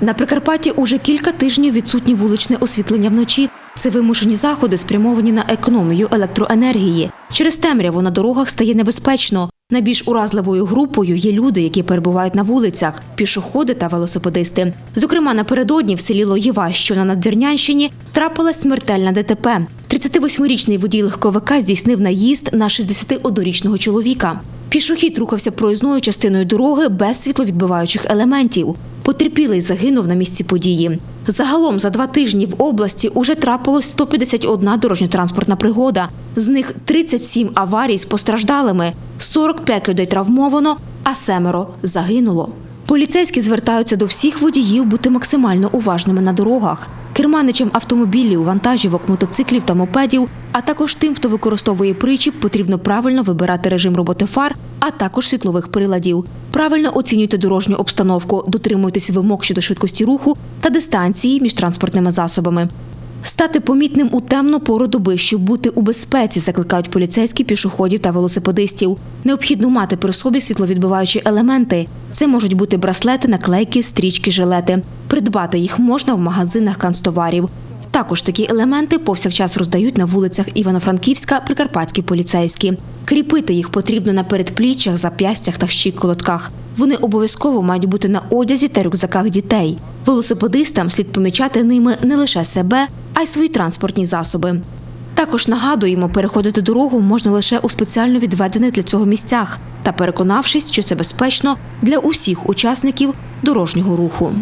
На Прикарпатті уже кілька тижнів відсутнє вуличне освітлення вночі. Це вимушені заходи, спрямовані на економію електроенергії. Через темряву на дорогах стає небезпечно. Найбільш уразливою групою є люди, які перебувають на вулицях, пішоходи та велосипедисти. Зокрема, напередодні в селі Лоєва, що на Надвірнянщині, трапилась смертельна ДТП. 38-річний водій легковика здійснив наїзд на 61-річного чоловіка. Пішохід рухався проїзною частиною дороги без світловідбиваючих елементів. Потерпілий загинув на місці події. Загалом за два тижні в області уже трапилось 151 дорожньо-транспортна пригода. З них 37 аварій з постраждалими, 45 людей травмовано, а семеро загинуло. Поліцейські звертаються до всіх водіїв бути максимально уважними на дорогах. Керманичам автомобілів, вантажівок, мотоциклів та мопедів, а також тим, хто використовує причіп, потрібно правильно вибирати режим роботи фар, а також світлових приладів. Правильно оцінюйте дорожню обстановку, дотримуйтесь вимог щодо швидкості руху та дистанції між транспортними засобами. Стати помітним у темну пору доби, щоб бути у безпеці, закликають поліцейські пішоходів та велосипедистів. Необхідно мати при собі світловідбиваючі елементи. Це можуть бути браслети, наклейки, стрічки, жилети. Придбати їх можна в магазинах канцтоварів. Також такі елементи повсякчас роздають на вулицях Івано-Франківська прикарпатські поліцейські. Кріпити їх потрібно на передпліччях, зап'ястях та щиколотках. Вони обов'язково мають бути на одязі та рюкзаках дітей. Велосипедистам слід помічати ними не лише себе, а й свої транспортні засоби. Також нагадуємо, переходити дорогу можна лише у спеціально відведених для цього місцях та переконавшись, що це безпечно для усіх учасників дорожнього руху.